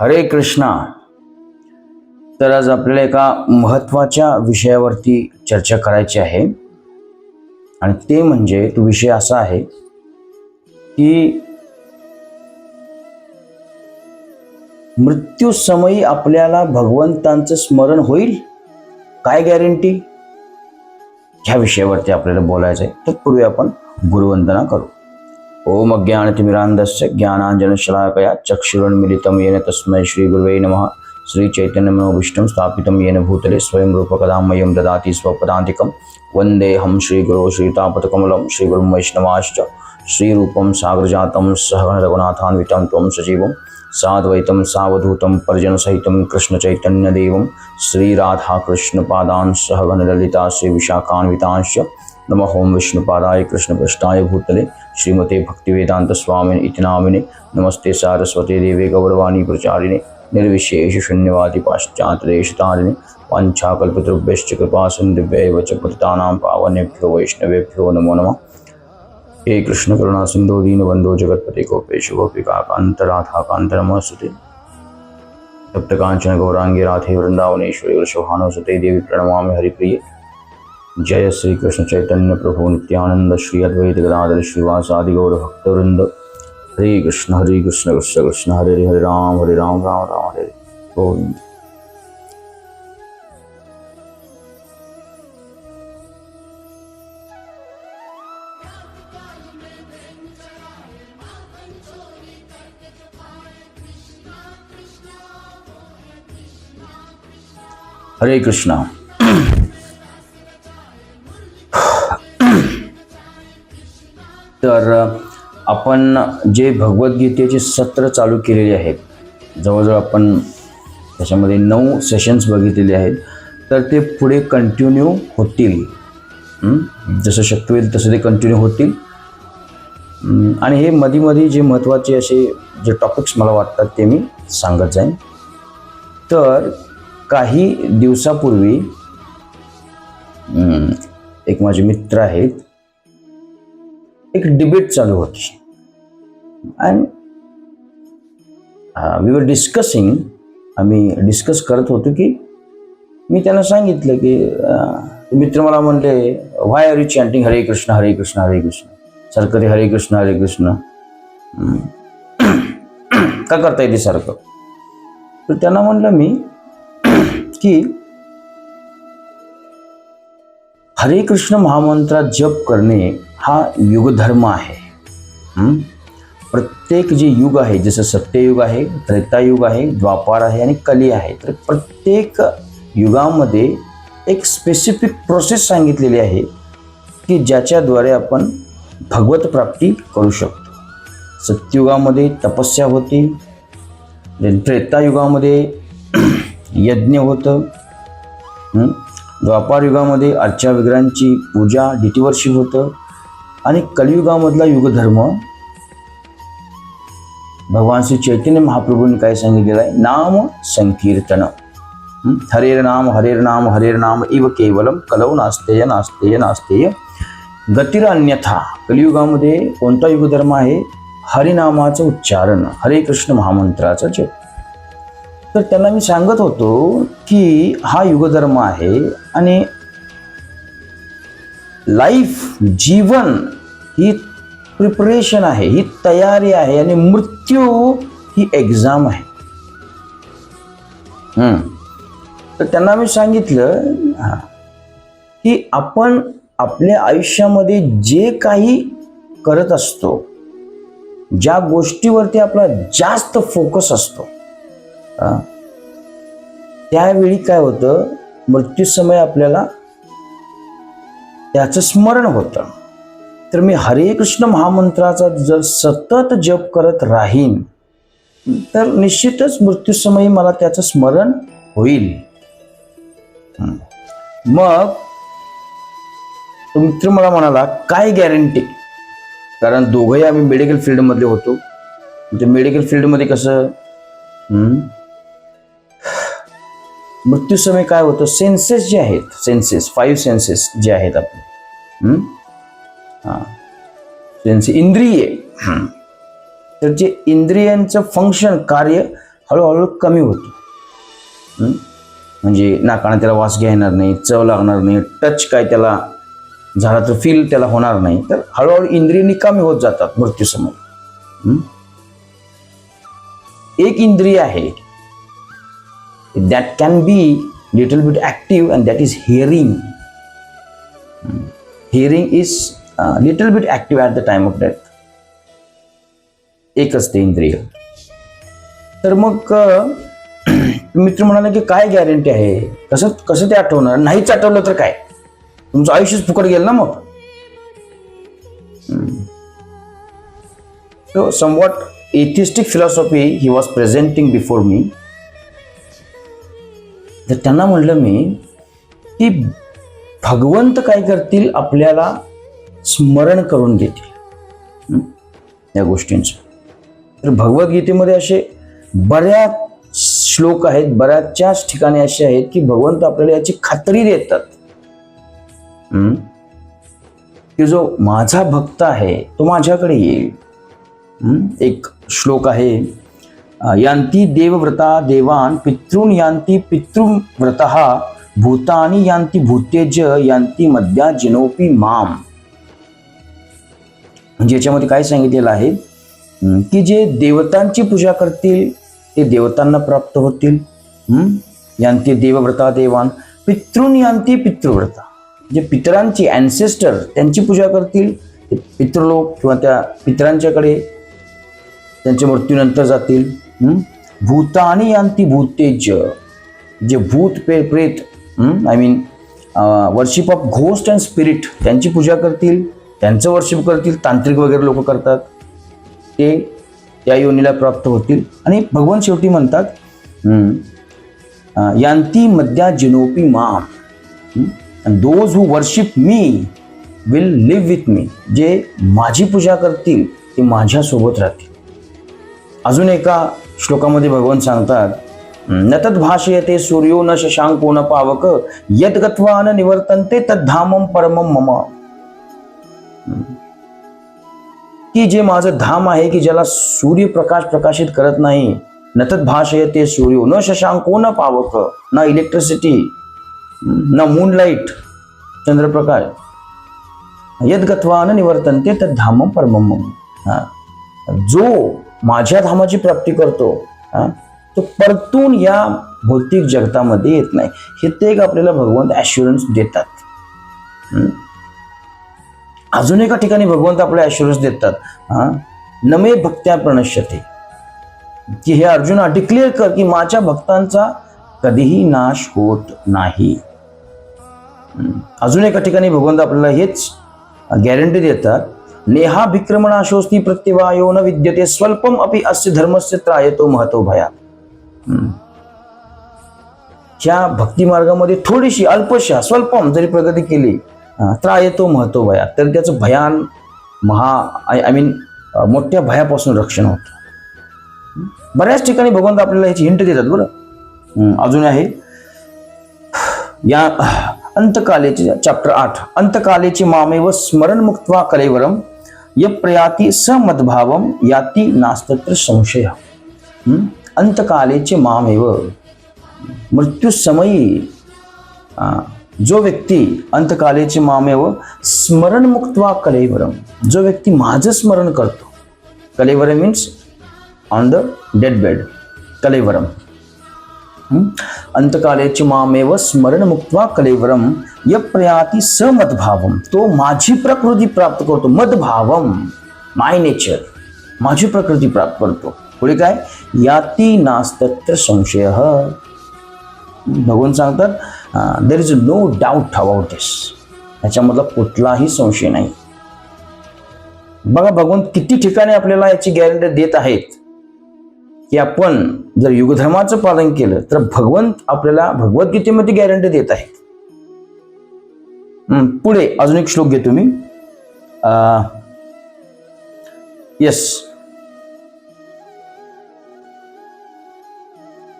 हरे कृष्णा. तर आज आपल्याला एका महत्त्वाच्या विषयावरती चर्चा करायची आहे. आणि ते म्हणजे तो विषय असा आहे की मृत्यूसमयी आपल्याला भगवंतांचं स्मरण होईल? काय गॅरंटी ह्या विषयावरती आपल्याला बोलायचं आहे तत्पूर्वी आपण गुरुवंदना करू. ओम अज्ञानतिमिरान्धस्य ज्ञानाञ्जनशलाकया चक्षुरुन्मिलितं येन तस्मै श्रीगुरुवे नमः। श्रीचैतन्यमनोभीष्टं स्थापितं येन भूतले स्वयं रूपकदामयं ददाति स्वपदान्तिकं। वन्देऽहं श्रीगुरो श्रीतापतकमलं श्रीगुरुं वैष्णवाश्च। श्रीरूपं सागरजातं सहगणरघुनाथान्वितं त्वं सजीवं। साद्वैतं सावधूतं पर्जनसहितं कृष्णचैतन्यदेवं। श्रीराधाकृष्णपादान् सहगणललिता श्रीविशाखान्वितांश्च नमः ॐ विष्णुपादाय कृष्णपृष्ठाय भूतले। श्रीमते भक्तिवेदान्तस्वामिन इति नामिने नमस्ते सारस्वती देवे गौरवाणी प्रचारिणे, निर्विशेष शून्यवादि पाश्चात्यदेशतारिणे वाञ्छाकल्पतृभ्यश्च कृपा सिन्धुभ्यैव च पतितानां पावनेभ्यो वैष्णवेभ्यो नमो नमः। हे कृष्ण करुणा सिंधु दीनबंधो जगतपते गोपेश गोपिका कांत राधा कांत नमस्ते तप्त कांचन गौरांगी राधे वृंदावनेश्वरी वृषभानुसुते देवी प्रणमामि हरिप्रिये। जय श्री कृष्ण चैतन्य प्रभु नित्यानंद श्री अद्वैत गदाधर श्रीवासादि गौर भक्तवृंद। हरे कृष्ण हरे कृष्ण कृष्ण कृष्ण हरे हरे राम हरे राम राम राम हरे हरे गोविंद। हरे कृष्णा। तर आपण जे भगवद्गीतेचे सत्र चालू केलेले आहेत जवळजवळ आपण त्याच्यामध्ये नऊ सेशन्स बघितलेले आहेत तर ते पुढे कंटिन्यू होतील. जसं शक्य होईल तसं ते कंटिन्यू होतील. आणि हे मधी मधी जे महत्त्वाचे असे जे टॉपिक्स मला वाटतात ते मी सांगत जाईन. तर काही दिवसापूर्वी एक माझे मित्र आहेत एक डिबेट चालू होती. अँड वी वर डिस्कसिंग आम्ही डिस्कस करत होतो की मी त्यांना सांगितलं की uh, मित्र मला म्हणले व्हाय आर यू चॅन्टिंग हरे कृष्ण हरे कृष्ण हरे कृष्ण सरकारी हरे कृष्ण हरे कृष्ण का करता येते सारखं? तर त्यांना म्हणलं मी की हरे कृष्ण महामंत्रात जप करणे हा युगधर्म आहे. प्रत्येक जे युग आहे जसं सत्ययुग आहे त्रेतायुग आहे द्वापार आहे आणि कली आहे तर प्रत्येक युगामध्ये एक स्पेसिफिक प्रोसेस सांगितलेली आहे की ज्याच्याद्वारे आपण भगवत प्राप्ती करू शकतो. सत्ययुगामध्ये तपस्या होती त्रेतायुगामध्ये यज्ञ होतं द्वापार युगामध्ये अर्चा विग्रहांची पूजा डीटीवर्षी होतं आणि कलियुगामधला युगधर्म भगवान श्री चैतन्य महाप्रभूंनी काय सांगितलेलं आहे? नाम संकीर्तन. हरेर नाम हरेर नाम हरेर नाम इव केवलम कलव नास्तेय नास्तेय नास्तेय. गतिर अन्यथा कलियुगामध्ये कोणता युगधर्म आहे? हरिनामाचं उच्चारण हरे कृष्ण महामंत्राचं जे तर त्यांना मी सांगत होतो की हा युगधर्म आहे आणि लाईफ जीवन ही प्रिपरेशन आहे ही तयारी आहे आणि मृत्यू ही एक्झाम आहे. तर त्यांना मी सांगितलं हा, की आपण आपल्या आयुष्यामध्ये जे काही करत असतो ज्या गोष्टीवरती आपला जास्त फोकस असतो त्यावेळी काय होतं मृत्यूसमय आपल्याला त्याचं स्मरण होतं. तर मी हरे कृष्ण महामंत्राचा जर सतत जप करत राहीन तर निश्चितच मृत्यूसमयी मला त्याचं स्मरण होईल. मग मित्र मला म्हणाला काय गॅरंटी कारण दोघंही आम्ही मेडिकल फील्डमधले होतो. म्हणजे मेडिकल फील्डमध्ये कसं मृत्यूसमय काय होतं? सेन्सेस जे आहेत सेन्सेस फाईव्ह सेन्सेस जे आहेत आपले त्यांची हां इंद्रिये तर जे इंद्रियांचं फंक्शन कार्य हळूहळू कमी होतो. म्हणजे नाकाने त्याला वास घेणार नाही चव लागणार नाही टच काय त्याला झाला तर फील त्याला होणार नाही. तर हळूहळू इंद्रिय निकामी होत जातात मृत्यूसमोर. एक इंद्रिय आहे. That can be little bit active and that is hearing hearing is little bit active at the time of death एकच ते इंद्रिय. तर मग मित्र म्हणाले की काय गॅरंटी आहे? कसं कसं ते आठवणार? नाहीच आठवलं तर काय? तुमचं आयुष्यच फुकट गेलं ना मग? तो somewhat atheistic philosophy he was presenting before me तर त्यांना म्हणलं मी की भगवंत काय करतील? आपल्याला स्मरण करून घेतील. या गोष्टींचं. तर भगवद्गीतेमध्ये असे बऱ्याच श्लोक आहेत बऱ्याचशाच ठिकाणी असे आहेत की भगवंत आपल्याला याची खात्री देतात. की जो माझा भक्त आहे तो माझ्याकडे येईल. एक श्लोक आहे यांती देवव्रता देवान पितृन यांती पितृव्रत भूतानी यांती भूतेज यांती मध्या जिनोपी माम. म्हणजे याच्यामध्ये काय सांगितलेलं आहे? की जे देवतांची पूजा करतील ते देवतांना प्राप्त होतील. यांती देवव्रता देवान पितृन यांती पितृव्रता. जे पितरांची अॅन्सेस्टर त्यांची पूजा करतील ते पितृलोक किंवा त्या पितरांच्याकडे त्यांच्या मृत्यूनंतर जातील. हं? भूतानी यांती भूतेज. जे भूत पे प्रेत I mean worship of ghost and spirit त्यांची पूजा करतील. त्यांचं वर्षिप करतील तांत्रिक वगैरे लोक करतात. ते त्या योनीला प्राप्त होतील. आणि भगवान शेवटी म्हणतात यांती मध्या जिनोपी ma'am. Those who worship me will live with me जे माझी पूजा करतील ते माझ्यासोबत राहतील. अजून एका श्लोकामध्ये भगवान सांगतात न तद भाषयते सूर्यो न शशांको न पावक यद गत्वा न निवर्तन्ते तद्धामं परमम मम. की जे माझं धाम आहे की ज्याला सूर्यप्रकाश प्रकाशित करत नाही न भाषय ते सूर्यो. न शशांको न पावक ना इलेक्ट्रिसिटी ना मूनलाईट चंद्रप्रकाश. यद गत्वा न निवर्तन्ते तद्धामम परमम मम जो माझ्या धामाची प्राप्ती करतो तो परतून या भौतिक जगतामध्ये येत नाही. हे ते एक आपल्याला भगवंत ॲश्युरन्स देतात. अजून एका ठिकाणी भगवंत आपल्याला ॲश्युरन्स देतात. हा? नमे भक्त्या प्रणश्यते. की हे अर्जुना डिक्लेअर कर की माझ्या भक्तांचा कधीही नाश होत नाही. अजून एका ठिकाणी भगवंत आपल्याला हेच गॅरंटी देतात. नेहा विक्रमणाशोस्ती प्रत्यवायो न विद्यते स्वल्पम अपि अस्य धर्मस्य त्रायतो महतो भया. ह्या भक्ती मार्गामध्ये थोडीशी अल्पशा स्वल्पम जरी प्रगती केली त्रा येतो महतो भया तर त्याचं भयान महा आय आय मीन मोठ्या भयापासून रक्षण होतं. बऱ्याच ठिकाणी भगवंत आपल्याला ह्याची हिंट देतात बरं. अजून आहे. या अंतकालेचे चॅप्टर आठ. अंतकालेचे मामेव स्मरण मुक्त्वा कलेवरम य प्रयाती समद्भावम याती नास्तत्र संशय. अंतकालेचे मामेव मृत्यूसमयी जो व्यक्ती अंतकालेचे मामेव स्मरण मुक्त्वा कलेवरम जो व्यक्ती माझं स्मरण करतो. कलेवरम means on the dead bed कलेवरम अंतकालेचे मामेव स्मरण मुक्त्वा कलेवरम य प्रयाती स मदभावम तो माझी प्रकृती प्राप्त करतो मदभावम माय नेचर माझी प्रकृती प्राप्त करतो. पुढे काय? याती नास्तत्र संशय. भगवान सांगतात there is no doubt about this याच्यामधला कुठलाही संशय नाही. बघा भगवंत किती ठिकाणी आपल्याला याची गॅरंटी देत आहेत की आपण जर युगधर्माचं पालन केलं तर भगवंत आपल्याला भगवद्गीतेमध्ये गॅरंटी देत आहेत. पुढे अजून एक श्लोक घेतो मी येस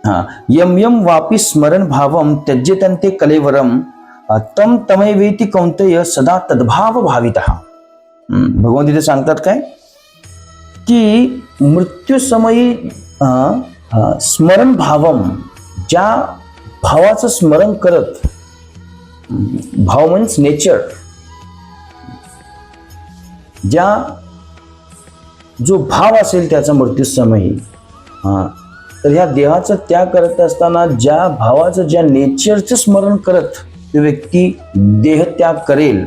हा यम यम वापी स्मरण भावम त्यज्यतंते कलेवरम तम तमय वेती कौंतय सदा तद्भाव भावित। भगवान तिथे सांगतात काय? की मृत्यूसमयी स्मरण भावम ज्या भावाचं स्मरण करत भाव मीन्स नेचर ज्या जो भाव असेल त्याचा मृत्यूसमयी तर ह्या देहाचा त्याग करत असताना ज्या भावाचं ज्या नेचरचं स्मरण करत तो व्यक्ती देह त्याग करेल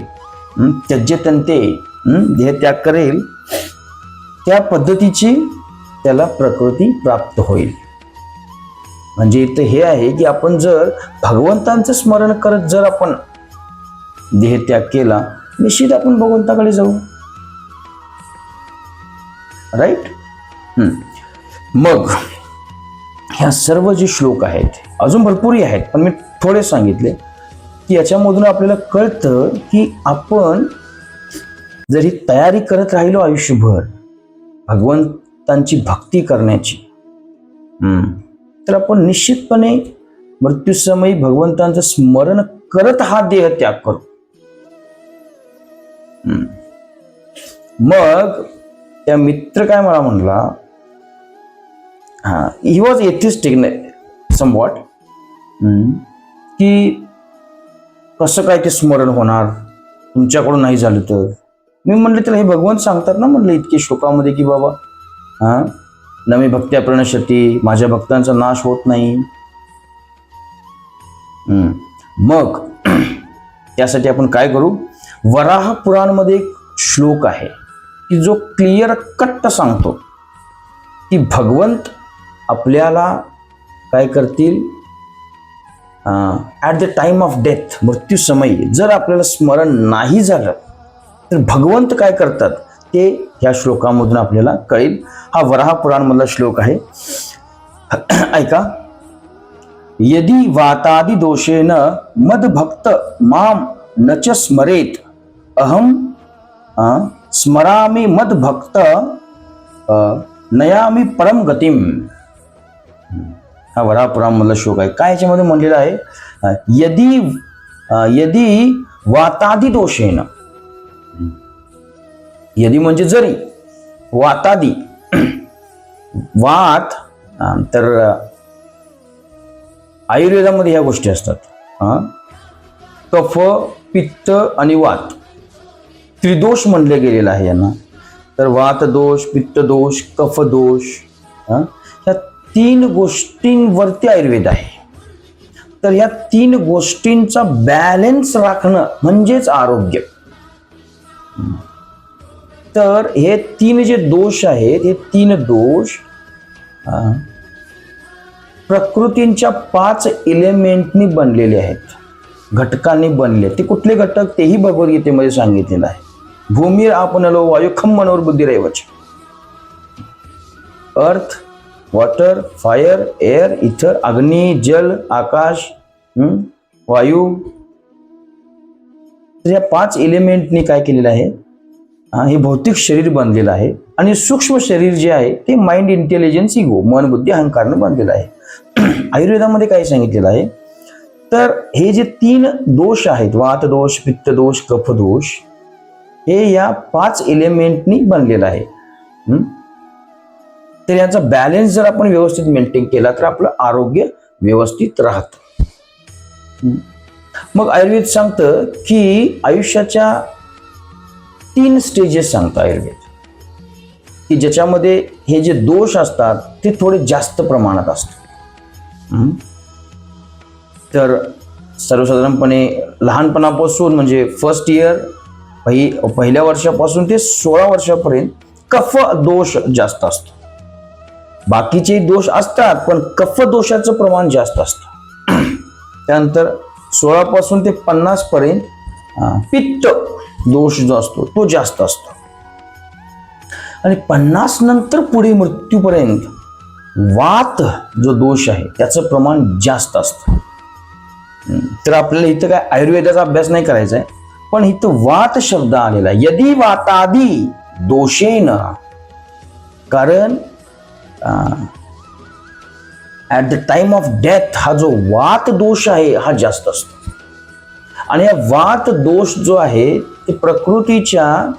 हं, त्यज्यतंते देह त्याग करेल त्या पद्धतीची त्याला प्रकृती प्राप्त होईल. म्हणजे इथं हे आहे की आपण जर भगवंतांचं स्मरण करत जर आपण देह त्याग केला निश्चित आपण भगवंताकडे जाऊ. राईट मग ह्या सर्व जे श्लोक आहेत अजून भरपूरही आहेत पण मी थोडे सांगितले की याच्यामधून आपल्याला कळतं की आपण जरी तयारी करत राहिलो आयुष्यभर भगवंतांची भक्ती करण्याची तर आपण निश्चितपणे मृत्यूसमयी भगवंतांचं स्मरण करत हा देह त्याग करू. मग त्या मित्र काय मला म्हणला हा ही वॉज एथिस्टिक समवॉट की कसं काय ते स्मरण होणार? तुमच्याकडून नाही झालं तर? मी म्हणलं त्याला हे भगवंत सांगतात ना म्हणलं इतके श्लोकामध्ये की बाबा हा? नमी भक्त्या प्रणशती माझ्या भक्तांचा नाश होत नाही. मग त्यासाठी आपण काय करू? वराह पुराणमध्ये एक श्लोक आहे की जो क्लिअर कट्ट सांगतो की भगवंत आपल्याला काय करतील? At the time of death मृत्यूसमयी जर आपल्याला स्मरण नाही झालं तर भगवंत काय करतात? ते ह्या श्लोकामधून आपल्याला कळेल. हा वराह पुराणमधला श्लोक आहे. ऐका. यदि वातादि दोषेन मदभक्त माम न च स्मरेत अहम स्मरामी स्मरामि मदभक्त नयामी नयामि परम गतीम। हा वरापुरामधला श्लोक आहे. काय याच्यामध्ये म्हणलेला आहे? यदी यदि वातादी दोषेन. यदि म्हणजे जरी वातादी वात तर आयुर्वेदामध्ये ह्या गोष्टी असतात. कफ पित्त आणि वात. त्रिदोष म्हणले गेलेलं आहे यांना. तर वात दोष पित्त दोष कफ दोष ह्या तीन गोष्टींवरती आयुर्वेद आहे. तर या तीन गोष्टींचा बॅलेन्स राखणं म्हणजेच आरोग्य. तर हे तीन जे दोष आहेत हे तीन दोष प्रकृतींच्या पाच एलिमेंटनी बनलेले आहेत. घटकांनी बनले. ते कुठले घटक? तेही भगवद्गीतेमध्ये सांगितलेलं आहे. भूमीर आपणलो वायू खम मनोर बुद्धिरेवच अर्थ वॉटर फायर एअर इथर अग्नी जल आकाश वायू तर या पाच एलिमेंटनी काय केलेलं आहे? हे भौतिक शरीर बनलेलं आहे आणि सूक्ष्म शरीर जे आहे ते माइंड इंटेलिजन्स इगो मन बुद्धी अहंकारनं बनलेलं आहे. आयुर्वेदामध्ये काय सांगितलेलं आहे? तर हे जे तीन दोष आहेत वात दोष पित्त दोष कफ दोष हे या पाच एलिमेंटनी बनलेलं आहे. तर याचा बॅलन्स जर आपण व्यवस्थित मेंटेन केला तर आपलं आरोग्य व्यवस्थित राहतं. मग आयुर्वेद सांगतं की आयुष्याच्या तीन स्टेजेस सांगतं आयुर्वेद. की ज्याच्यामध्ये हे जे दोष असतात ते थोडे जास्त प्रमाणात असतात. तर सर्वसाधारणपणे लहानपणापासून म्हणजे फर्स्ट इयर पहि पहिल्या वर्षापासून ते सोळा वर्षापर्यंत कफ दोष जास्त असतो. बाकीचे दोष असतात पण कफ दोषाचं प्रमाण जास्त असतं. त्यानंतर सोळापासून ते पन्नास पर्यंत पित्त दोष जो असतो तो जास्त असतो. आणि पन्नास नंतर पुढे मृत्यूपर्यंत वात जो दोष आहे त्याचं प्रमाण जास्त असतं. तर आपल्याला इथं काय आयुर्वेदाचा अभ्यास नाही करायचा आहे पण इथं वात शब्द आलेला आहे. यदी वातादी दोषेन कारण at the time of death हा जो वात दोष आहे हा जास्त असतो. आणि हा वात दोष जो आहे ते प्रकृतीच्या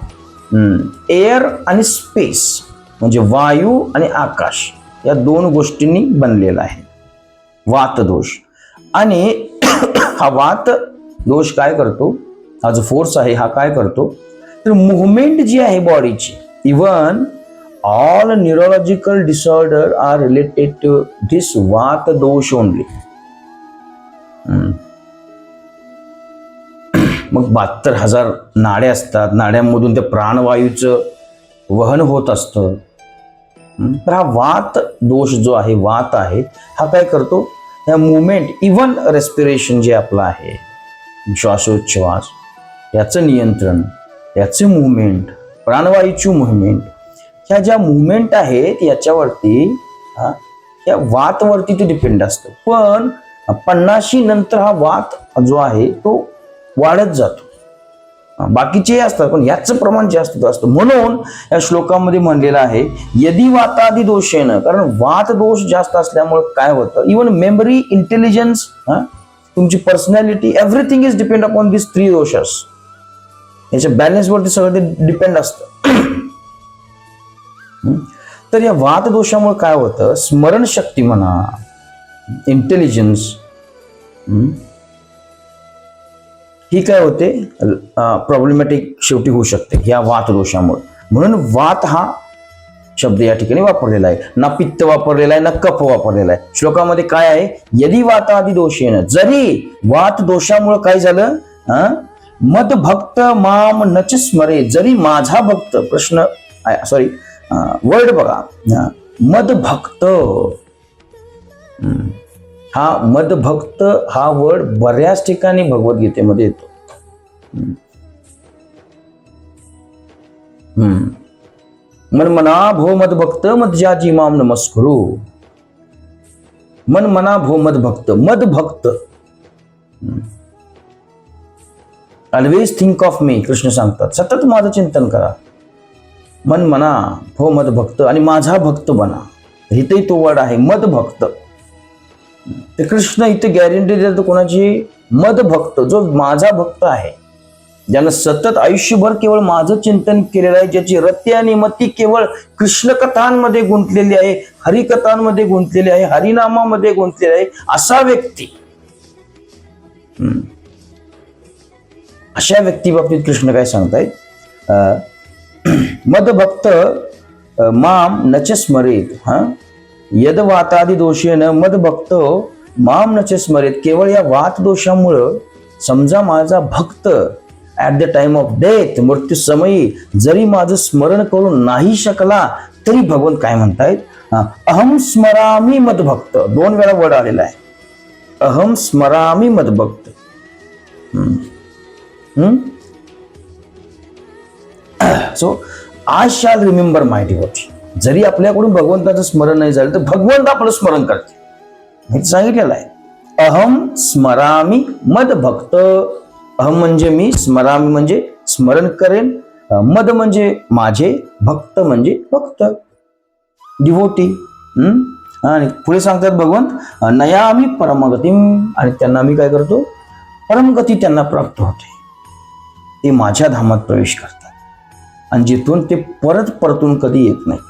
एअर आणि स्पेस म्हणजे वायू आणि आकाश या दोन गोष्टींनी बनलेला आहे. वात दोष. आणि हा वात दोष काय करतो? हा जो फोर्स आहे हा काय करतो? तर मुवमेंट जी आहे बॉडीची even all neurological disorder are related to this वात दोष ओनली मग बहात्तर हजार नाड्या असतात. नाड्यांमधून त्या प्राणवायूचं वहन होत असतं. तर हा वात दोष जो आहे वात आहे हा काय करतो? या मुवमेंट इवन रेस्पिरेशन जे आपलं आहे श्वासोच्छ्वास याचं नियंत्रण याचे मुवमेंट प्राणवायूची मुवमेंट ह्या ज्या मुवमेंट आहेत याच्यावरती ह्या या वातवरती ते डिपेंड असतं. पण पन्नाशी नंतर हा वात जो आहे तो वाढत जातो. बाकीचे असतात पण याचं प्रमाण जास्त असतं. म्हणून या श्लोकामध्ये म्हणलेलं आहे यदी वातादी येणं कारण वात दोष जास्त असल्यामुळे काय होतं? इवन मेमरी इंटेलिजन्स तुमची personality everything is depend upon this three दोषस. याच्या बॅलन्सवरती सगळं ते डिपेंड असतं. तर या वात दोषामुळे काय होतं? स्मरणशक्ती म्हणा इंटेलिजन्स ही काय होते? प्रॉब्लेमॅटिक शेवटी होऊ शकते या वात दोषामुळे म्हणून वात हा शब्द या ठिकाणी वापरलेला आहे. ना पित्त वापरलेला आहे ना कफ वापरलेला आहे. श्लोकामध्ये काय आहे? यदी वातादी येणं जरी वात दोषामुळे काय झालं? मत मद भक्त माम नच स्मरे जरी माझा भक्त प्रश्न सॉरी वर्ड बघा. मदभक्त. भक्त हा मद भक्त हा वर्ड बऱ्याच ठिकाणी भगवद्गीतेमध्ये येतो. हम्म. मन मना भो मदभक्त भक्त माम नमस्करू. मन मना भो मदभक्त. भक्त भक्त always think of me Krishna सांगतात. सतत माझं चिंतन करा. मन म्हणा हो मद भक्त आणि माझा भक्त बना. इथेही तो वर्ड आहे मद भक्त. ते कृष्ण इथे गॅरंटी देतो कोणाची? मद भक्त जो माझा भक्त आहे. ज्यानं सतत आयुष्यभर केवळ माझं चिंतन केलेलं आहे ज्याची रती आणि मती केवळ कृष्ण कथांमध्ये गुंतलेली आहे हरिकथांमध्ये गुंतलेली आहे हरिनामामध्ये गुंतलेली आहे असा व्यक्ती. अशा व्यक्ती बाबतीत कृष्ण काय सांगतायत? मदभक्त माम नच स्मरेत हा? यद वातादी दोषेन मदभक्त माम नच स्मरेत केवळ या वात दोषामुळं समजा माझा भक्त at the time of death मृत्यू समयी जरी माझं स्मरण करून नाही शकला तरी भगवंत काय म्हणतायत? अहम स्मरामी मदभक्त. दोन वेळा वर्ड आलेला आहे. अहम स्मरामी मदभक्त. So I shall remember my devotee जरी आपल्याकडून भगवंताचं स्मरण नाही झालं तर भगवंत आपलं स्मरण करते. हे सांगितलेलं आहे. अहम स्मरामी मद भक्त अहम म्हणजे मी स्मरामी म्हणजे स्मरण करेन. मद म्हणजे माझे भक्त म्हणजे भक्त. डिवोटी आणि पुढे सांगतात भगवंत नयामी परमगती आणि त्यांना मी काय करतो? परमगती त्यांना प्राप्त होते. ते माझ्या धामात प्रवेश करतात. आणि जिथून ते परत परतून कधी येत नाही.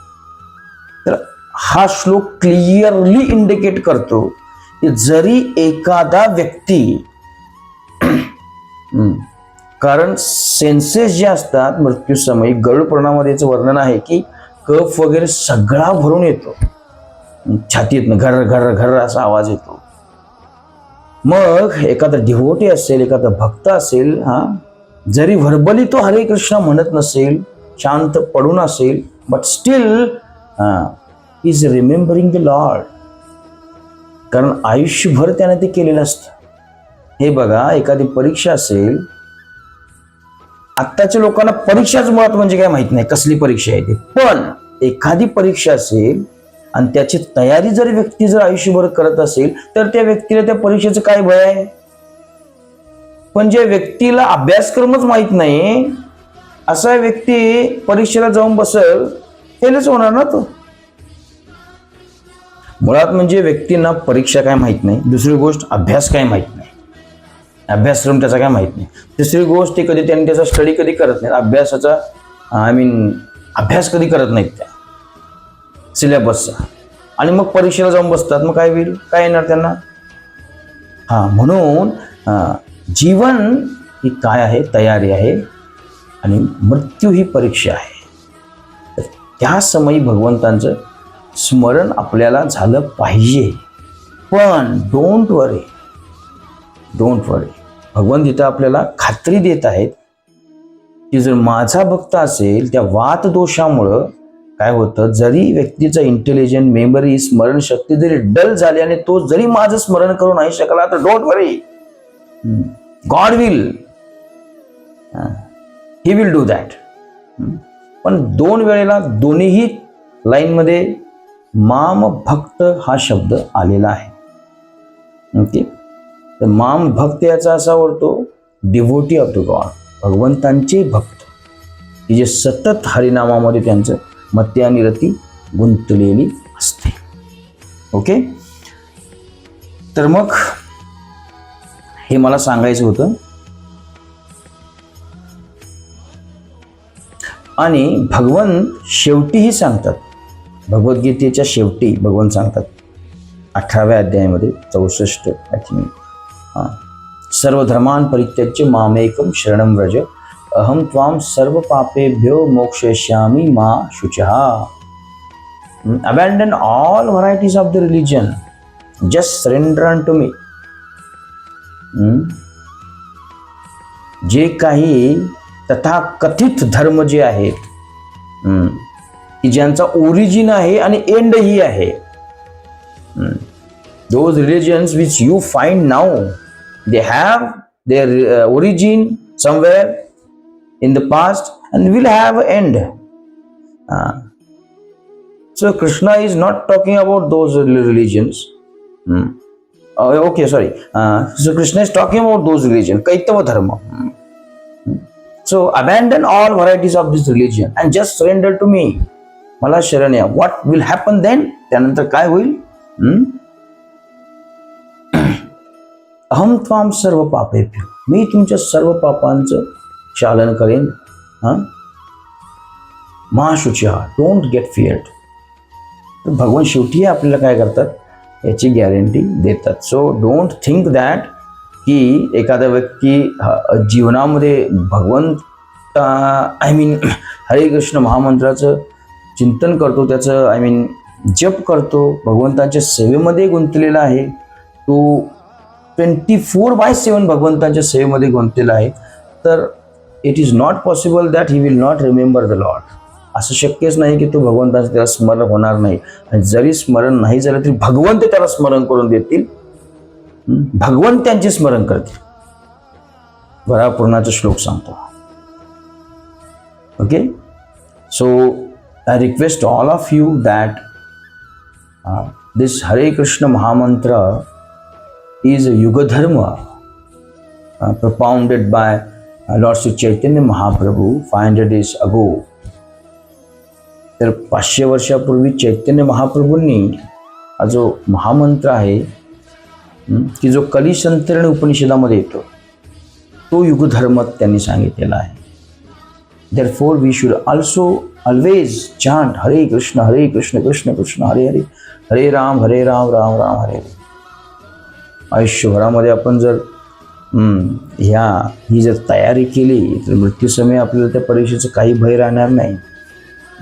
तर हा श्लोक क्लिअरली इंडिकेट करतो की जरी एखादा व्यक्ती कारण सेन्सेस जे असतात मृत्यूसमय गरुड याचं वर्णन आहे की कफ वगैरे सगळा भरून येतो. छातीतनं घर घर घर असा आवाज येतो. मग एखादा डिव्होटी असेल एखादा भक्त असेल हा जरी व्हर्बली तो हरे कृष्ण म्हणत नसेल शांत पडून असेल but still is remembering the lord कारण आयुष्यभर त्याने ते केलेलं असतं. हे बघा एखादी परीक्षा असेल आत्ताच्या लोकांना परीक्षाच मुळात म्हणजे काय माहीत नाही कसली परीक्षा आहे ती. पण एखादी परीक्षा असेल आणि त्याची तयारी जर व्यक्ती जर आयुष्यभर करत असेल तर त्या व्यक्तीला त्या परीक्षेचं काय भय आहे? पण ज्या व्यक्तीला अभ्यासक्रमच माहीत नाही असा व्यक्ती परीक्षेला जाऊन बसल त्यालाच होणार ना तो. मुळात म्हणजे व्यक्तींना परीक्षा काय माहीत नाही दुसरी गोष्ट अभ्यास काय माहीत नाही. अभ्यासक्रम त्याचा काय माहीत नाही. तिसरी गोष्ट ते कधी त्यांनी त्याचा स्टडी कधी करत नाही अभ्यासाचा आय मीन अभ्यास कधी करत नाहीत त्या. सिलेबसचा आणि मग परीक्षेला जाऊन बसतात. मग काय होईल? काय येणार त्यांना? हा म्हणून जीवन ही काय आहे तयारी आहे आणि मृत्यू ही परीक्षा आहे. तर त्या समयी भगवंतांचं स्मरण आपल्याला झालं पाहिजे. पण डोंट वरी डोंट वरी भगवंत इथं आपल्याला खात्री देत आहेत की जर माझा भक्त असेल त्या वात दोषामुळं काय होतं जरी व्यक्तीचं इंटेलिजंट मेमरी स्मरणशक्ती जरी डल झाली आणि तो जरी माझं स्मरण करू नाही शकला तर don't worry God will he. Will do that पण दोन वेळेला दोन्हीही लाईनमध्ये माम भक्त हा शब्द आलेला आहे. ओके? तर माम भक्त याचा असा होतो डिव्होटी ऑफ द गॉड भगवंतांचे भक्त. की जे सतत हरिनामामध्ये त्यांचं मत्य आणि रती गुंतलेली असते. ओके? तर मग हे मला सांगायचं होतं. आणि भगवान शेवटीही सांगतात. भगवद्गीतेच्या शेवटी भगवान सांगतात. अठराव्या अध्यायामध्ये चौसष्ट आय थिंक हां. सर्व धर्मान परित्यज्य मामेकम शरणम व्रज. अहम त्वाम सर्व पापेभ्यो मोक्षयिष्यामि मा शुचहा abandon all varieties of the religion just surrender to me जे काही तथाकथित धर्म जे आहेत की ज्यांचा ओरिजिन आहे आणि एंडही आहे. Those religions which you find now they have their origin somewhere in the past and will have end so Krishna is not talking about those religions okay sorry so Krishna is talking about those religion कैतव धर्म so abandon all varieties of this religion and just surrender to me मला शरण या what will happen then त्यानंतर काय होईल? अहम थाम सर्व पापेभ्य. मी तुमच्या सर्व पापांचं चालन करेन. महाशुचिहा डोंट गेट फिअर्ड भगवान शेवटी आपल्याला काय करतात? याची गॅरंटी देतात. सो डोंट थिंक दॅट की एखादा व्यक्ती जीवनामध्ये भगवंत आय मीन हरे कृष्ण महामंत्राचं चिंतन करतो त्याचं आय मीन जप करतो भगवंताच्या सेवेमध्ये गुंतलेला आहे. तो ट्वेंटी फोर बाय सेवन भगवंताच्या सेवेमध्ये गुंतलेला आहे. तर it is not possible that he will not remember the lord असं शक्यच नाही की तो भगवंताचं त्याला स्मरण होणार नाही. आणि जरी स्मरण नाही झालं तरी भगवंत त्याला स्मरण करून देतील. भगवंत त्यांचे स्मरण करतील. वरापूर्णाचा श्लोक सांगतो. Okay? So I request all of you that this Hare Krishna mahamantra is a yugadharma propounded by propounded by Chaitanya Lord Sri Chaitanya Mahaprabhu 500 ago. तर पाचशे वर्षापूर्वी चैतन्य महाप्रभूंनी हा जो महामंत्र आहे की जो कलिसंतरण उपनिषदामध्ये येतो तो युगधर्म त्यांनी सांगितलेला आहे. Therefore we should also always chant Hare Krishna Hare Krishna Krishna Krishna Hare Hare Hare Ram हरे राम राम राम हरे हरे आयुष्यभरामध्ये आपण जर ह्या ही जर तयारी केली तर मृत्यूसमय आपल्याला त्या परीक्षेचं काही भय राहणार नाही.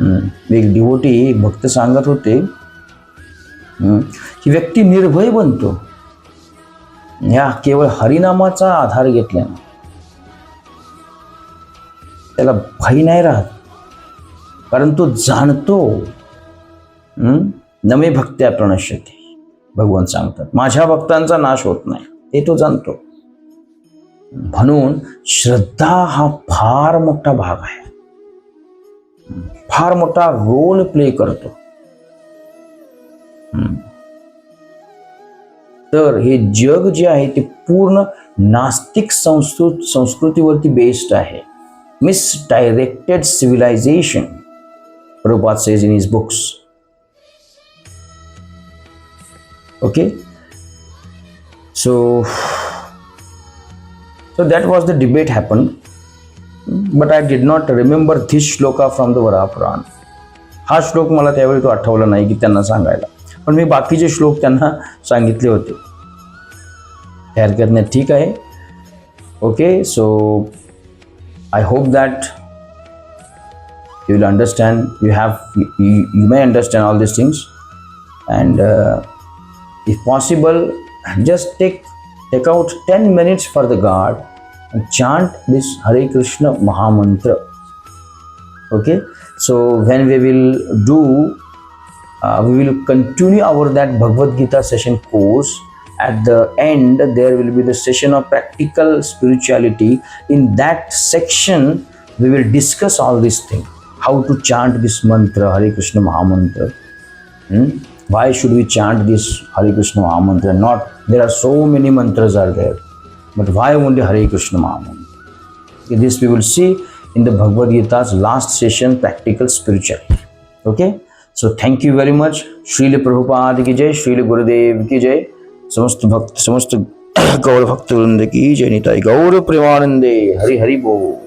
एक डिवोटी भक्त सांगत होते की व्यक्ती निर्भय बनतो. ह्या केवळ हरिनामाचा आधार घेतल्यानं. त्याला भय नाही राहत. कारण तो जाणतो नवे नमे भक्त्या प्रणश्यते. भगवान सांगतात माझ्या भक्तांचा नाश होत नाही. हे तो जाणतो. म्हणून श्रद्धा हा फार मोठा भाग आहे. फार मोठा रोल प्ले करतो हम्म. तर हे जग जे आहे ते पूर्ण नास्तिक संस्कृत संस्कृतीवरती बेस्ड आहे misdirected civilization Prabhupada says in his books. Okay? So, so that was the debate happened. But I did not remember this shloka from the Varapurana हा श्लोक मला तो आठवला नहीं कि त्यांना सांगायला. बाकी मी श्लोक संगित होते. हरकत नहीं ठीक है okay so I hope that you will understand you have you may understand all this things and if possible just take take out ten minutes for the god chant this hare krishna mahamantra. Okay? So when we will do uh, we will continue our that bhagavad gita session course. At the end there will be the session of practical spirituality. In that section we will discuss all these things. How to chant this mantra hare krishna mahamantra. Hmm? why should we chant this hare krishna mahamantra? Not there are so many mantras are there but why only hare krishna mahamantra Okay, this we will see in the bhagavad gita's last session practical spirituality okay so thank you very much Srila Prabhupada ki jai, Srila Gurudev ki jai, समस्त भक्त समस्त गौर भक्त वृंद की जय निताई गौर प्रेमानंदे हरि हरि बोल